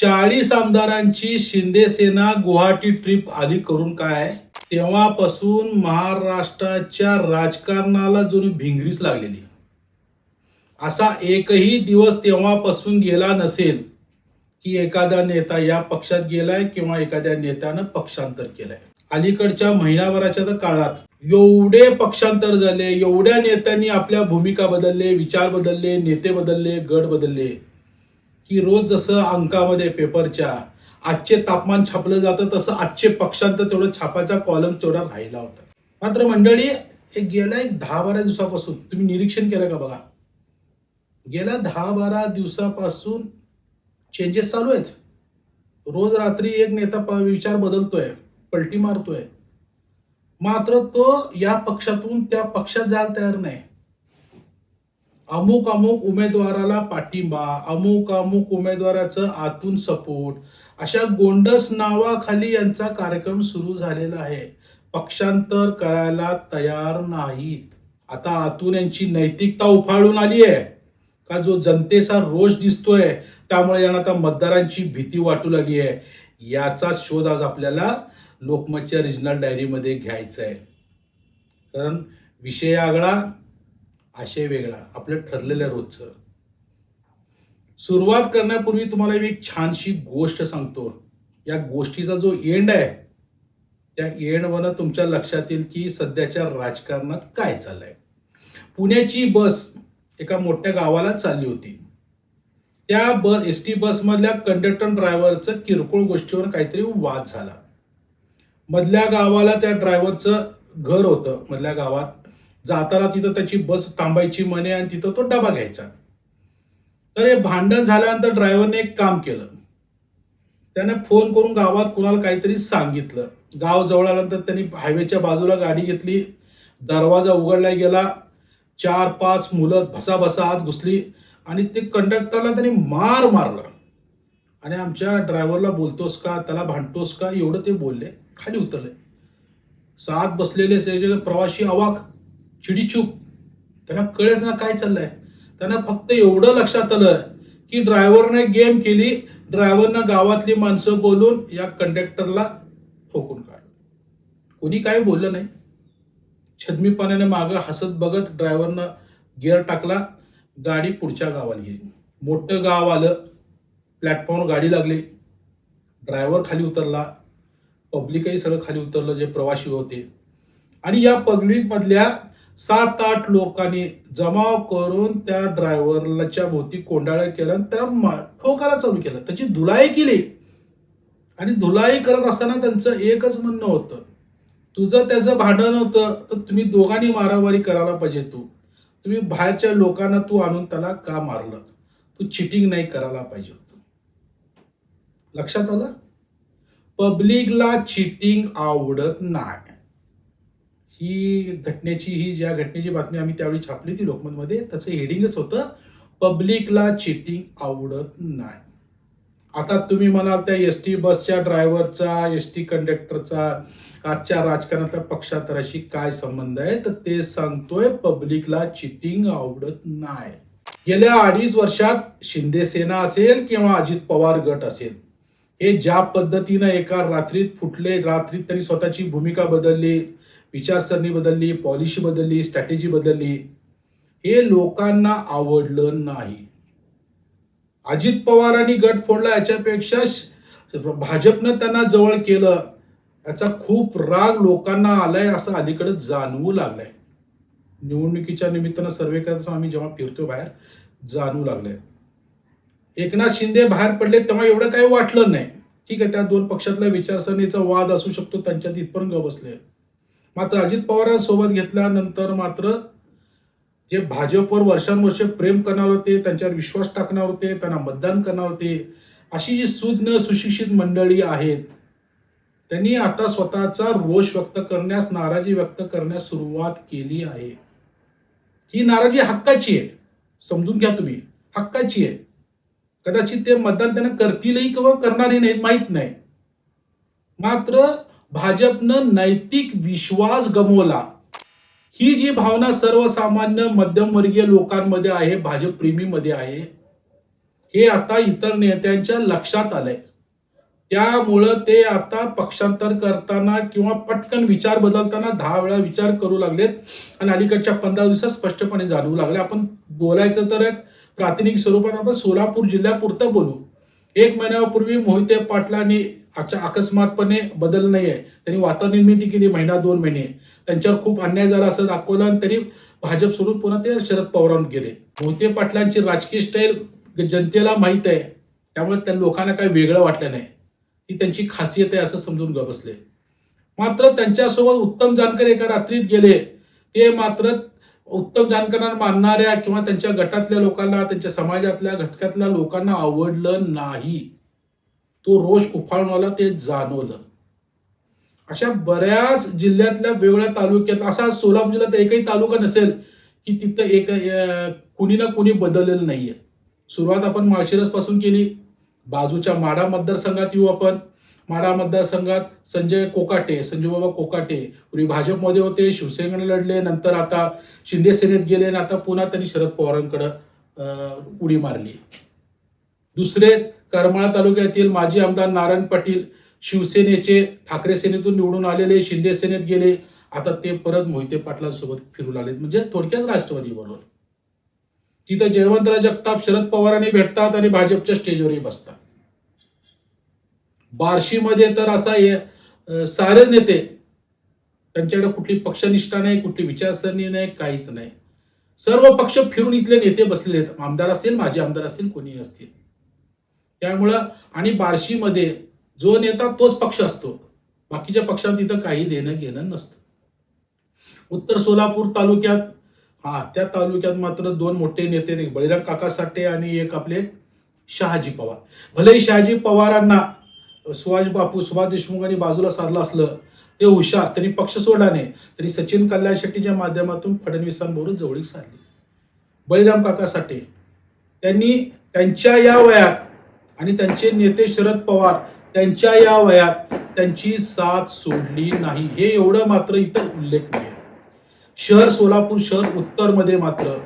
चाळीस आमदारांची शिंदे सेना गुवाहाटी ट्रिप आली करून काय? तेव्हापासून महाराष्ट्राच्या राजकारणाला जुनी भिंगरीच लागलेली. असा एकही दिवस तेव्हापासून गेला नसेल की एखादा नेता या पक्षात गेलाय किंवा एखाद्या नेत्यानं पक्षांतर केलंय. अलीकडच्या महिनाभराच्या तर काळात एवढे पक्षांतर झाले एवढ्या नेत्यांनी आपल्या भूमिका बदलले विचार बदलले नेते बदलले गट बदलले. की रोज जसं अंकामध्ये पेपरच्या आजचे तापमान छापलं जातं तसं आजचे पक्षांत तेवढं छापायचा कॉलम तेवढा राहिला होता. मात्र मंडळी हे गेल्या एक दहा बारा दिवसापासून तुम्ही निरीक्षण केलं का बघा? गेल्या दहा बारा दिवसापासून चेंजेस चालू आहेत. रोज रात्री एक नेता प- विचार बदलतोय पलटी मारतोय. मात्र तो या पक्षातून त्या पक्षात जायला तयार नाही. अमुक अमुक उमेदवाराला पाठिंबा अमुक अमुक उमेदवाराचं आतून सपोर्ट. अशा गोंडस नावाखाली यांचा कार्यक्रम सुरू झालेला आहे. पक्षांतर करायला तयार नाहीत. आता आतून यांची नैतिकता उफाळून आली आहे. का जो जनतेचा रोष दिसतोय त्यामुळे यांना आता मतदारांची भीती वाटू लागली आहे. याचा शोध आज आपल्याला लोकमतच्या रिजनल डायरीमध्ये घ्यायचा आहे. कारण विषय आगळा आशय वेगळा आपलं ठरलेलं रोजचं. सुरुवात करण्यापूर्वी तुम्हाला मी एक छानशी गोष्ट सांगतो. या गोष्टीचा जो एंड आहे त्या एंडवरनं तुमच्या लक्षात येईल की सध्याच्या राजकारणात काय चाललंय. पुण्याची बस एका मोठ्या गावाला चालली होती. त्या बस एस टी बसमधल्या कंडक्टर ड्रायव्हरचं किरकोळ गोष्टीवर काहीतरी वाद झाला. मधल्या गावाला त्या ड्रायव्हरचं घर होतं मधल्या गावात जाताना तिथं त्याची बस थांबायची म्हणे आणि तिथं तो डबा घ्यायचा. तर हे भांडण झाल्यानंतर ड्रायव्हरने एक काम केलं. त्याने फोन करून गावात कुणाला काहीतरी सांगितलं. गाव जवळ आल्यानंतर त्यांनी हायवेच्या बाजूला गाडी घेतली. दरवाजा उघडला गेला. चार पाच मुलं भसाभसा आत घुसली आणि ते कंडक्टरला त्यांनी मार मारला. आणि आमच्या ड्रायव्हरला बोलतोस का? त्याला भांडतोस का? एवढं ते बोलले. खाली उतरले. सात बसलेले सगळे प्रवासी अवाक चिडीचूप. त्यांना कळेच ना काय चाललंय. त्यांना फक्त एवढं लक्षात आलं की ड्रायव्हरने गेम केली ड्रायव्हरनं गावातली माणसं बोलून या कंडक्टरला ठोकून काढलं. कोणी काही बोललं नाही. छदमीपणाने मागं हसत बघत ड्रायव्हरनं गिअर टाकला गाडी पुढच्या गावाला गेली. मोठं गाव आलं प्लॅटफॉर्मवर गाडी लागली. ड्रायव्हर खाली उतरला पब्लिकही सगळं खाली उतरलं जे प्रवासी होते. आणि या पब्लिकमधल्या सात आठ लोकांनी जमाव करून त्या ड्रायव्हरच्या भोवती कोंडाळ केलं आणि त्या ठोकाला ठोकायला चालू केलं. त्याची धुलाई केली. आणि धुलाई करत असताना त्यांचं एकच म्हणणं होतं तुझं त्याचं भांडण होतं तर तुम्ही दोघांनी मारामारी करायला पाहिजे तू. तुम्ही बाहेरच्या लोकांना तू आणून त्याला का मारलं? तू चिटिंग नाही करायला पाहिजे होतं. लक्षात आलं? पब्लिकला चिटिंग आवडत नाही. ही घटनेची ही ज्या घटनेची बातमी आम्ही त्यावेळी छापली ती लोकमतमध्ये तसं हेडिंगच होतं पब्लिकला चिटिंग आवडत नाही. आता तुम्ही म्हणाल त्या एस टी बसच्या ड्रायव्हरचा एस टी कंडक्टरचा आजच्या राजकारणातल्या पक्षांतराशी काय संबंध आहे? तर ते सांगतोय पब्लिकला चिटिंग आवडत नाही. गेल्या अडीच वर्षात शिंदे सेना असेल किंवा अजित पवार गट असेल हे ज्या पद्धतीनं एका रात्रीत फुटले रात्रीत त्यांनी स्वतःची भूमिका बदलली विचारसरणी बदलली पॉलिसी बदलली स्ट्रॅटेजी बदलली हे लोकांना आवडलं नाही. अजित पवारांनी गट फोडला याच्यापेक्षा भाजपनं त्यांना जवळ केलं याचा खूप राग लोकांना आलाय असं अलीकडे जाणवू लागलाय. निवडणुकीच्या निमित्तानं सर्वे करायचं आम्ही जेव्हा फिरतो बाहेर जाणवू लागलंय. एकनाथ शिंदे बाहेर पडले तेव्हा एवढं काही वाटलं नाही. ठीक आहे त्या दोन पक्षातल्या विचारसरणीचा वाद असू शकतो त्यांच्यात इथपर्यंत बसले. मात्र अजित पवारांसोबत घेतल्यानंतर मात्र जे भाजपवर वर्षानुवर्षे प्रेम करणार होते त्यांच्यावर विश्वास टाकणार होते त्यांना मतदान करणार होते अशी जी सुज्ञ सुशिक्षित मंडळी आहेत त्यांनी आता स्वतःचा रोष व्यक्त करण्यास नाराजी व्यक्त करण्यास सुरुवात केली आहे. ही नाराजी हक्काची आहे. समजून घ्या तुम्ही. हक्काची आहे. कदाचित ते मतदान त्यांना करतीलही किंवा करणारही नाहीत माहीत नाही. मात्र भाजपनं नैतिक विश्वास गमवला. ही जी भावना सर्वसामान्य मध्यमवर्गीय लोकांमध्ये आहे भाजप प्रेमीमध्ये आहे हे आता इतर नेत्यांच्या लक्षात आलंय. त्यामुळं ते आता पक्षांतर करताना किंवा पटकन विचार बदलताना दहा वेळा विचार करू लागलेत आणि अलीकडच्या पंधरा दिवसात स्पष्टपणे जाणवू लागले. आपण बोलायचं तर एक प्रातिनिधिक स्वरूपात आपण सोलापूर जिल्ह्यापुरतं बोलू. एक महिन्यापूर्वी मोहिते पाटलांनी अचा- अकस्मातपणे बदल नाही आहे त्यांनी वातावरण निर्मिती केली महिना दोन महिने. त्यांच्यावर खूप अन्याय झाला असं दाखवलं आणि तरी भाजप सोडून पुन्हा ते शरद पवारांवर गेले. मोहिते पाटलांची राजकीय स्टाईल जनतेला माहीत आहे. त्यामुळे त्या लोकांना काही वेगळं वाटलं नाही. ही त्यांची खासियत आहे असं समजून ग बसले. मात्र त्यांच्यासोबत उत्तम जानकर एका रात्रीत गेले. ते मात्र उत्तम जानकरांना मानणाऱ्या किंवा त्यांच्या गटातल्या लोकांना त्यांच्या समाजातल्या घटकातल्या लोकांना आवडलं नाही. तो रोष उफाळून ते जाणवलं. अशा बऱ्याच जिल्ह्यातल्या वेगवेगळ्या तालुक्यात असा सोलापूर जिल्ह्यात एकही तालुका नसेल की तिथं एक कुणी ना कुणी बदललेलं नाहीये. सुरुवात आपण माळशिरसपासून केली. बाजूच्या माढा मतदारसंघात येऊ आपण. माढा मतदारसंघात संजय कोकाटे संजय बाबा कोकाटे पूर्वी भाजपमध्ये होते शिवसेनेने लढले नंतर आता शिंदे सेनेत गेले आणि आता पुन्हा त्यांनी शरद पवारांकडे उडी मारली. दुसरे करमाळा तालुक्यातील माजी आमदार नारायण पाटील शिवसेनेचे ठाकरे सेनेतून निवडून आलेले शिंदे सेनेत गेले. आता ते परत मोहिते पाटलांसोबत फिरू लागले म्हणजे थोडक्यात राष्ट्रवादी बरोबर तिथं जयवंतराव जगताप शरद पवारांनी भेटतात आणि भाजपच्या स्टेजवरही बसतात. बार्शीमध्ये तर असा सारे नेते त्यांच्याकडे कुठली पक्षनिष्ठा नाही कुठली विचारसरणी नाही काहीच नाही. सर्व पक्ष फिरून इथले नेते बसलेले आहेत. आमदार असतील माजी आमदार असतील कोणीही असतील. त्यामुळं आणि बार्शीमध्ये जो नेता तोच पक्ष असतो. बाकीच्या पक्षांत तिथं काही देणं घेणं नसतं. उत्तर सोलापूर तालुक्यात हा त्या तालुक्यात मात्र दोन मोठे नेते बळीराम काका साठे आणि एक आपले शहाजी पवार. भलेही शहाजी पवारांना सुभाष बापू सुभाष देशमुखांनी बाजूला सारलं असलं ते हुशार त्यांनी पक्ष सोडला नाही तरी सचिन कल्याण शेट्टीच्या माध्यमातून फडणवीसांबरोबर जवळीक साधली. बळीराम काका साठे त्यांनी त्यांच्या या वयात आणि त्यांचे नेते शरद पवार त्यांच्या या वयात त्यांची साथ सोडली नाही. हे एवढं मात्र इथं उल्लेखनीय आहे. शहर सोलापूर शहर उत्तरमध्ये मात्र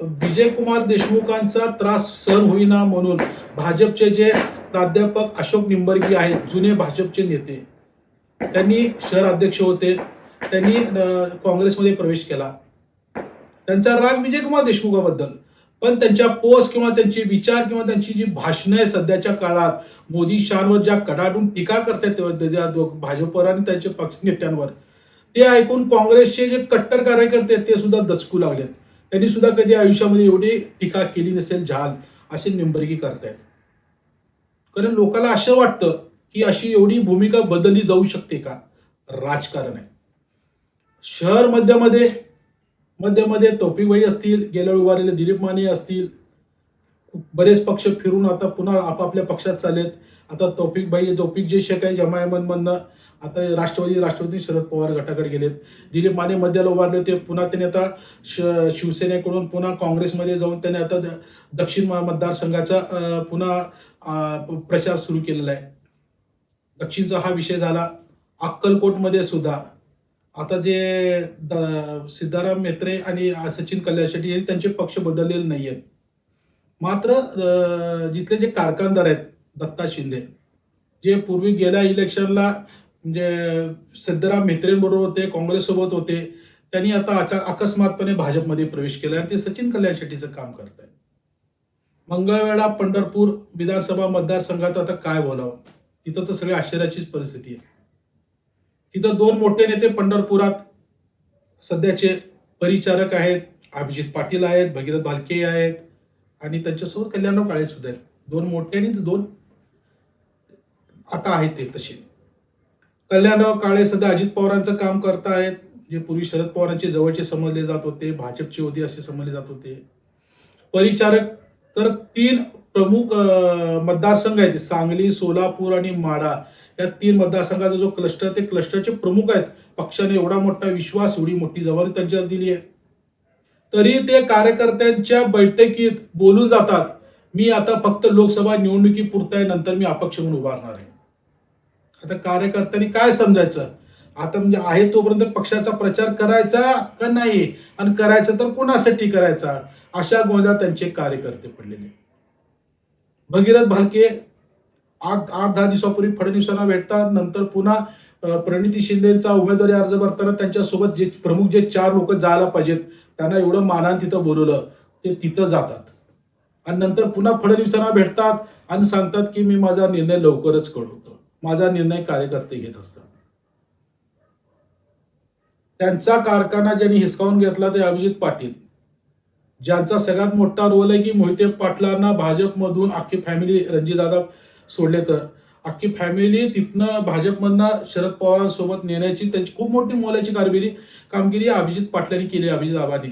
विजयकुमार देशमुखांचा त्रास सहन होईना म्हणून भाजपचे जे प्राध्यापक अशोक निंबर्गी आहेत जुने भाजपचे नेते त्यांनी शहर अध्यक्ष होते. त्यांनी काँग्रेसमध्ये प्रवेश केला. त्यांचा राग विजयकुमार देशमुखाबद्दल. पण त्यांच्या पोस्ट किंवा त्यांचे विचार किंवा त्यांची जी भाषणं आहे सध्याच्या काळात मोदी शहांवर ज्या कडाडून टीका करतात ते- दो- भाजपवर आणि त्यांच्या पक्ष नेत्यांवर ते ऐकून काँग्रेसचे जे कट्टर कार्यकर्ते आहेत ते सुद्धा दचकू लागलेत. त्यांनी सुद्धा कधी आयुष्यामध्ये एवढी टीका केली नसेल झाल असे निंबरगी करतायत. कारण लोकांना असं वाटतं की अशी एवढी भूमिका बदलली जाऊ शकते का? राजकारण आहे. शहर मध्यामध्ये मध्यमध्ये तौफिकभाई असतील गेल्या उभारलेले दिलीप माने असतील. बरेच पक्ष फिरून आता पुन्हा आपापल्या पक्षात चालेत आता तौफिकभाई तौफिक जे शेख आहे जमायमनमधनं आता राष्ट्रवादी राष्ट्रवादी शरद पवार गटाकडे गेलेत. दिलीप माने मध्याला उभारले होते. पुन्हा त्यांनी आता श शिवसेनेकडून पुन्हा काँग्रेसमध्ये जाऊन त्यांनी आता द- दक्षिण मतदारसंघाचा पुन्हा प्रचार सुरू केलेला आहे. दक्षिणचा हा विषय झाला. अक्कलकोटमध्ये सुद्धा आता जे द- सिद्धाराम मेत्रे आणि सचिन कल्याण शेट्टी यांनी त्यांचे पक्ष बदललेले नाही आहेत मात्र जिथले जे कारखानदार आहेत दत्ता शिंदे जे पूर्वी गेल्या इलेक्शनला म्हणजे सिद्धाराम मेत्रेंबरोबर होते काँग्रेससोबत होते त्यांनी आता अचा अकस्मातपणे भाजपमध्ये प्रवेश केला आणि ते सचिन कल्याण शेट्टीचं काम करत आहेत मंगळवेळा पंढरपूर विधानसभा मतदारसंघात आता काय बोलावं? तिथं तर सगळ्या आश्चर्याचीच परिस्थिती आहे. तिथं दोन मोठे नेते पंढरपुरात सध्याचे परिचारक आहेत अभिजित पाटील आहेत भगीरथ भालके आहेत आणि त्यांच्यासोबत कल्याणराव काळे सुद्धा आहेत. दोन मोठे आणि दोन आता आहेत ते तसे. कल्याणराव काळे सध्या अजित पवारांचं काम करत आहेत जे पूर्वी शरद पवारांचे जवळचे समजले जात होते भाजपचे होते असे समजले जात होते. परिचारक तर तीन प्रमुख मतदारसंघ आहेत सांगली सोलापूर आणि माढा. या तीन मतदारसंघाचा जो क्लस्टर ते क्लस्टरचे प्रमुख आहेत. पक्षाने एवढा मोठा विश्वास एवढी मोठी जबाबदारी त्यांच्यावर दिली आहे. तरी ते कार्यकर्त्यांच्या बैठकीत बोलून जातात मी आता फक्त लोकसभा निवडणुकी पुरताय नंतर मी अपक्ष म्हणून उभारणार आहे. आता कार्यकर्त्यांनी काय समजायचं? आता म्हणजे आहे तोपर्यंत पक्षाचा प्रचार करायचा का नाही? आणि करायचा तर कोणासाठी करायचा? अशा गोंधळात त्यांचे कार्यकर्ते पडलेले भगीरथ भालके आठ आठ दहा दिवसापूर्वी फडणवीसांना भेटतात. नंतर पुन्हा प्रणिती शिंदेचा उमेदवारी अर्ज भरताना त्यांच्यासोबत जे प्रमुख जे चार लोक जायला पाहिजेत त्यांना एवढं मानान तिथं बोलवलं. ते तिथं जातात. आणि नंतर पुन्हा फडणवीसांना भेटतात आणि सांगतात की मी माझा निर्णय लवकरच कळवतो. माझा निर्णय कार्यकर्ते घेत असतात. त्यांचा कारखाना ज्यांनी हिसकावून घेतला ते अभिजित पाटील. ज्यांचा सगळ्यात मोठा रोल आहे की मोहिते पाटलांना भाजपमधून अख्खी फॅमिली रणजितदादा सोडले तर. अख्खी फॅमिली तिथनं भाजपमधनं शरद पवारांसोबत नेण्याची त्यांची खूप मोठी मोलाची कारगिरी कामगिरी अभिजित पाटलांनी केली अभिजित आबांनी.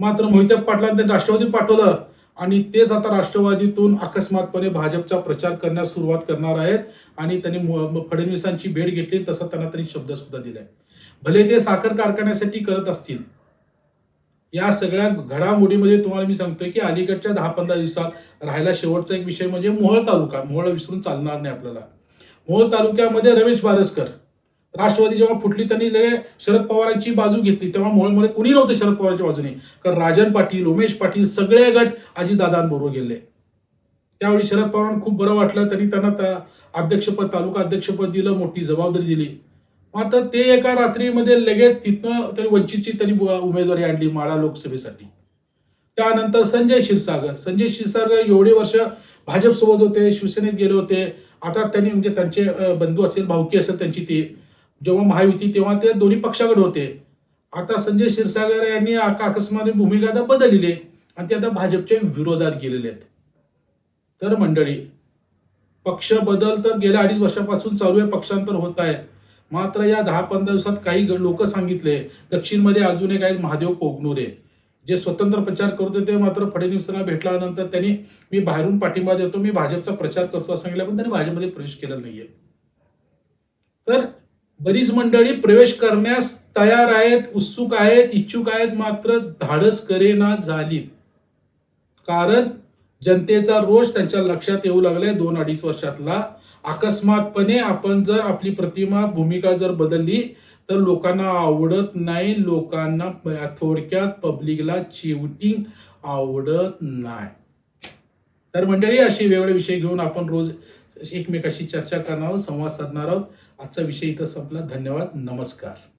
मात्र मोहिते पाटलांनी ते राष्ट्रवादीत पाठवलं आणि तेच आता राष्ट्रवादीतून अकस्मातपणे भाजपचा प्रचार करण्यास सुरुवात करणार आहेत आणि त्यांनी फडणवीसांची भेट घेतली तसा त्यांना त्यांनी शब्द सुद्धा दिलाय. भले ते साखर कारखान्यासाठी करत असतील. या सगळ्या घडामोडीमध्ये तुम्हाला मी सांगतोय की अलीकडच्या दहा पंधरा दिवसात राहिला शेवटचा एक विषय म्हणजे मोहोळ तालुका. मोहोळ विसरून चालणार नाही आपल्याला. मोहोळ तालुक्यामध्ये रमेश बारसकर राष्ट्रवादी जेव्हा फुटली त्यांनी लगे शरद पवारांची बाजू घेतली. तेव्हा मोहोळमध्ये कुणी नव्हते शरद पवारांच्या बाजूने. कारण राजन पाटील उमेश पाटील सगळे गट अजितदादांबरोबर गेले. त्यावेळी शरद पवारांना खूप बरं वाटलं. त्यांनी त्यांना त्या अध्यक्षपद तालुका अध्यक्षपद दिलं मोठी जबाबदारी दिली. मात्र ते एका रात्रीमध्ये लगेच तिथनं तरी वंचितची त्यांनी उमेदवारी आणली माळा लोकसभेसाठी. त्यानंतर संजय क्षीरसागर. संजय क्षीरसागर एवढे वर्ष भाजपसोबत होते शिवसेनेत गेले होते. आता त्यांनी म्हणजे त्यांचे बंधू असेल भाऊकी असेल त्यांची ती जेव्हा महायुती तेव्हा ते दोन्ही पक्षाकडे होते. आता संजय क्षीरसागर यांनी आका अकस्मात भूमिका आता बदललेली आहे आणि ते आता भाजपच्या विरोधात गेलेले आहेत. तर मंडळी पक्ष बदल तर गेल्या अडीच वर्षापासून चालू आहे पक्षांतर होत आहेत मात्र या दहा पंधरा दिवसात काही लोक सांगितले दक्षिणमध्ये अजून एक आहेत महादेव आहे जे स्वतंत्र प्रचार करत होते मात्र फडणवीसांना भेटल्यानंतर त्यांनी मी बाहेरून पाठिंबा देतो मी भाजपचा प्रचार करतो असं सांगितलं पण त्यांनी भाजपमध्ये प्रवेश केला नाहीये. तर बरीच मंडळी प्रवेश करण्यास तयार आहेत उत्सुक आहेत इच्छुक आहेत मात्र धाडस करेना झाली कारण जनतेचा रोष त्यांच्या लक्षात येऊ लागलाय दोन अडीच वर्षातला. अकस्मातपणे आपण जर आपली प्रतिमा भूमिका जर बदलली तर लोकांना आवडत नाही लोकांना थोडक्यात पब्लिकला चिवटिंग आवडत नाही. तर मंडळी असे वेगवेगळे विषय घेऊन आपण रोज एकमेकाशी चर्चा करणार आहोत संवाद साधणार आहोत. आजचा विषय इथं संपला. धन्यवाद. नमस्कार.